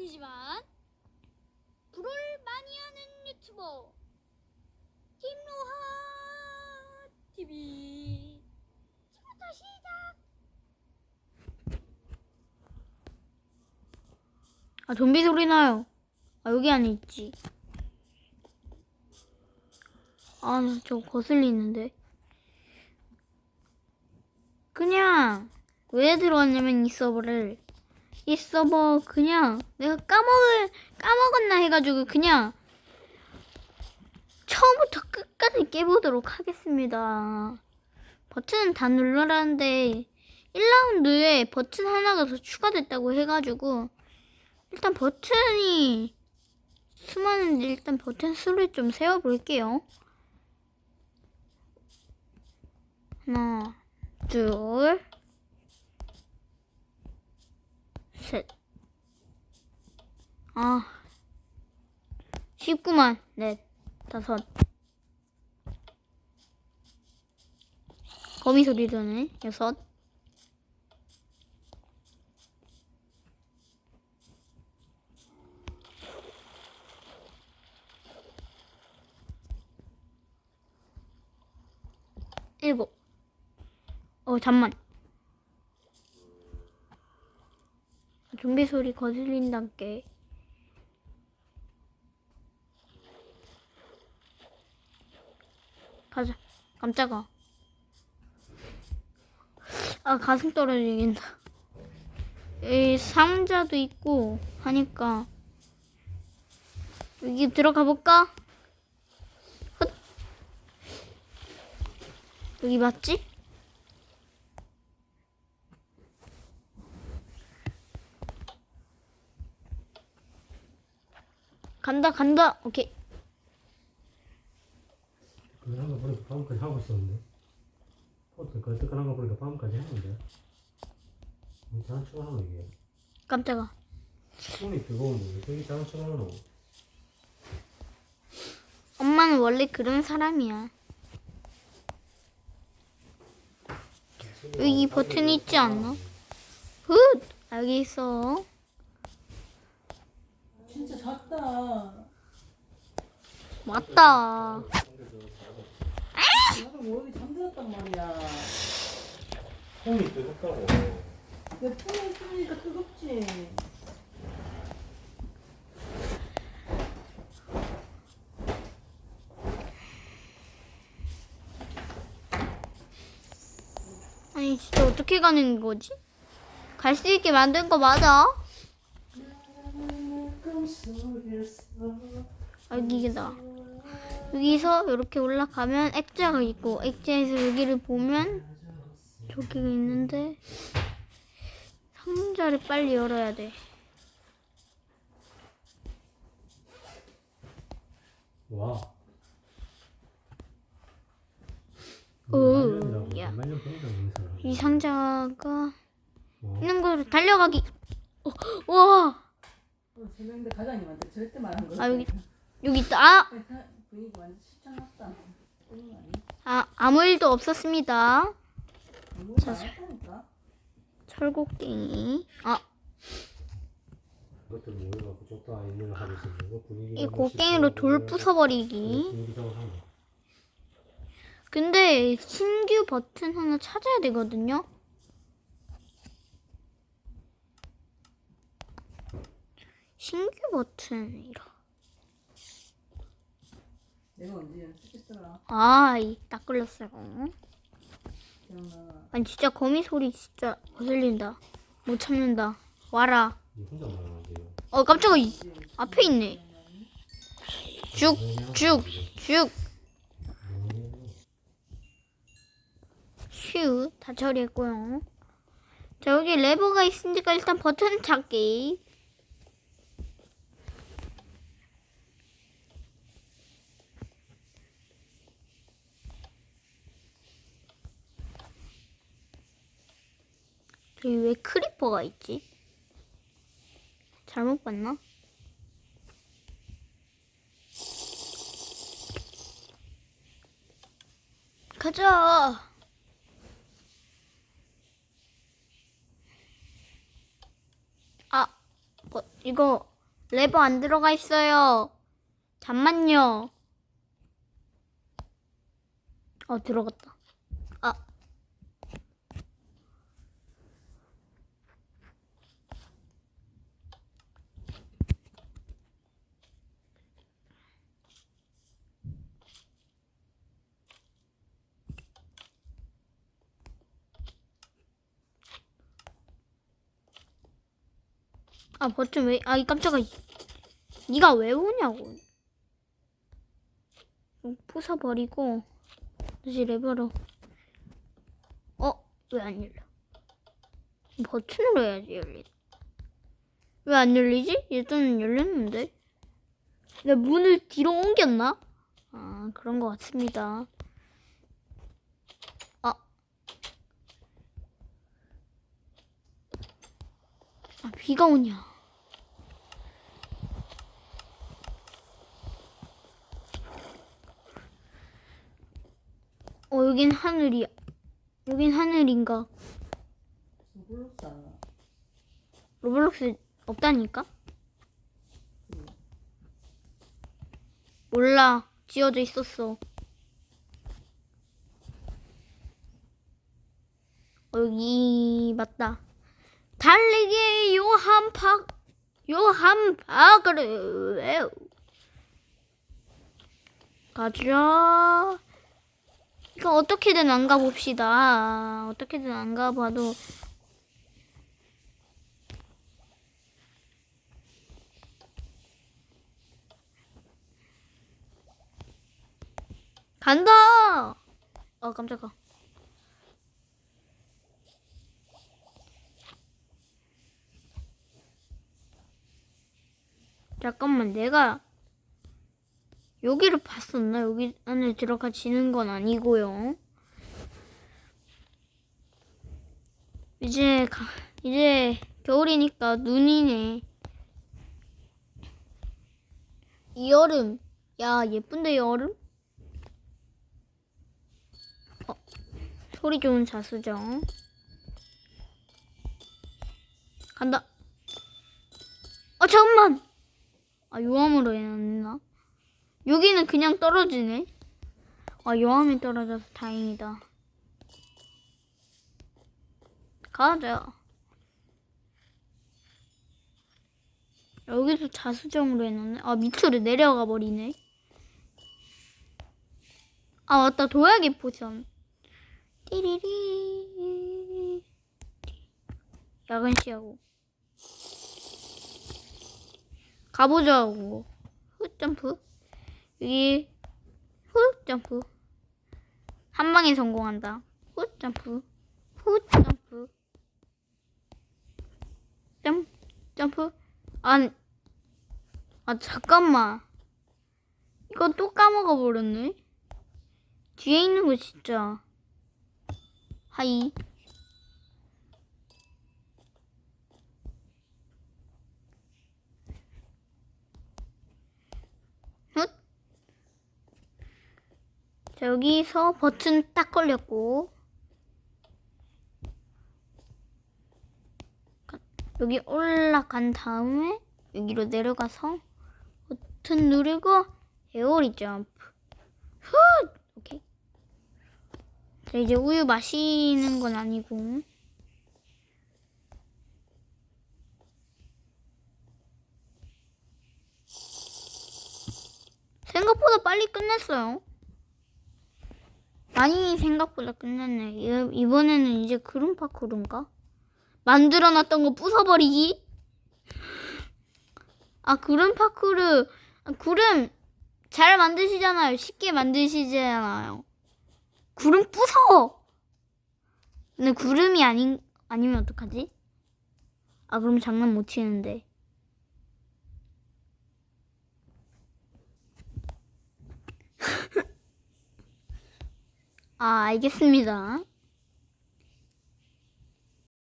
아니지만 불을 많이 하는 유튜버 김로하 TV 지금부터 시작. 아 좀비 소리 나요. 아 여기 안에 있지. 아저 거슬리는데. 그냥 왜 들어왔냐면 이 서버를 이 서버 그냥 내가 까먹을 까먹었나 해가지고 그냥 처음부터 끝까지 깨보도록 하겠습니다. 버튼 다 눌러라는데 1라운드에 버튼 하나가 더 추가됐다고 해가지고 일단 버튼이 수많은데 일단 버튼 수를 좀 세어볼게요. 하나, 둘, 셋. 아, 쉽구만. 넷, 다섯. 거미 소리 도네. 여섯. 일곱. 어, 잠만. 좀비 소리 거슬린다께. 가자. 깜짝아. 아, 가슴 떨어지겠다. 이 상자도 있고 하니까 여기 들어가 볼까? 헛. 여기 맞지? 간다 간다. 오케이. 그거 한거 보니까 밤까지 하고 있었는데. 포트 그 뜨끈한 거 보니까 밤까지 했는데. 잘안 추가하노 이게. 깜짝아. 손이 뜨거운데 왜 되게 잘안 추가하노? 엄마는 원래 그런 사람이야. 여기 버튼이 있지 않나? 훗! 여기 있어 잤다. 맞다 나도 모르게 잠들었단 말이야. 손이 뜨겁다고 내 폰에 있으니까 뜨겁지. 아니 진짜 어떻게 가는 거지? 갈 수 있게 만든 거 맞아? 아, 여기다 여기서 이렇게 올라가면 액자가 있고 액자에서 여기를 보면 저기가 있는데 상자를 빨리 열어야 돼. 와. 오, 야. 말년 보인다 이 상자가 와. 있는 거로 달려가기. 어, 와. 어, 새벽인데 과장님한테 절대 말안 걸어. 아, 여기- 여기 있다 아, 분위기 완전 실장 났다. 그런 거 아니야? 아 아무 일도 없었습니다 너무 자. 철곡갱이 아 그것들 모여갖고 하고 있었는데 이뭐 곡괭이로 시끄러워 돌 부숴버리기. 하네. 근데 신규 버튼 하나 찾아야 되거든요. 신규 버튼이라. 내가 언제 연습했더라. 아, 이딱 걸렸어요. 기억나. 아니 진짜 거미 소리 진짜 거슬린다. 못 참는다. 와라. 이 혼자 말하는데요 어 깜짝아. 이- 앞에 있네. 쭉, 쭉, 쭉. 휴, 다 처리했고요. 자, 여기 레버가 있으니까 일단 버튼 찾기. 여기 왜 크리퍼가 있지? 잘못 봤나? 가자. 아, 어, 이거 레버 안 들어가 있어요. 잠만요. 어, 들어갔다. 아. 아, 버튼 왜, 아, 이 깜짝아. 니가 왜 오냐고. 어, 부숴 버리고, 다시 레버로. 어, 왜 안 열려? 버튼으로 해야지, 열리. 왜 안 열리지? 일단은 열렸는데. 내 문을 뒤로 옮겼나? 아, 그런 것 같습니다. 아. 아, 비가 오냐. 어, 여긴 하늘이야. 여긴 하늘인가? 로블록스 알아? 로블록스 없다니까? 몰라. 지어져 있었어. 어, 여기 맞다. 달리기 요한 박 요한 박을 가자. 이거 어떻게든 안 가봅시다. 어떻게든 안 가봐도 간다. 아 깜짝아. 잠깐만 내가 여기를 봤었나? 여기 안에 들어가지는 건 아니고요. 이제 가, 이제 겨울이니까 눈이네. 이 여름. 야 예쁜데 여름? 어, 소리 좋은 자수정. 간다. 아 잠깐만. 아 요함으로 해놨나? 여기는 그냥 떨어지네. 아 요함이 떨어져서 다행이다. 가자. 여기서 자수정으로 해놨네. 아 밑으로 내려가 버리네. 아 맞다 도약의 포션. 띠리리. 야근 시하고. 가보자고. 후 점프. 여기 후 점프. 한 방에 성공한다. 후 점프. 후 점프. 점 점프. 안. 아 잠깐만. 이거 또 까먹어 버렸네. 뒤에 있는 거 진짜. 하이. 자, 여기서 버튼 딱 걸렸고. 가- 여기 올라간 다음에 여기로 내려가서 버튼 누르고 에어리 점프. 훗! 오케이. 자, 이제 우유 마시는 건 아니고. 생각보다 빨리 끝냈어요. 많이 생각보다 끝냈네. 이- 이번에는 이제 파쿠르인가? 만들어놨던 거 부숴버리기? 아, 구름 파쿠르. 아, 구름 잘 만드시잖아요. 쉽게 만드시잖아요. 구름 부숴! 근데 구름이 아닌, 아니면 어떡하지? 아, 그럼 장난 못 치는데. 아, 알겠습니다.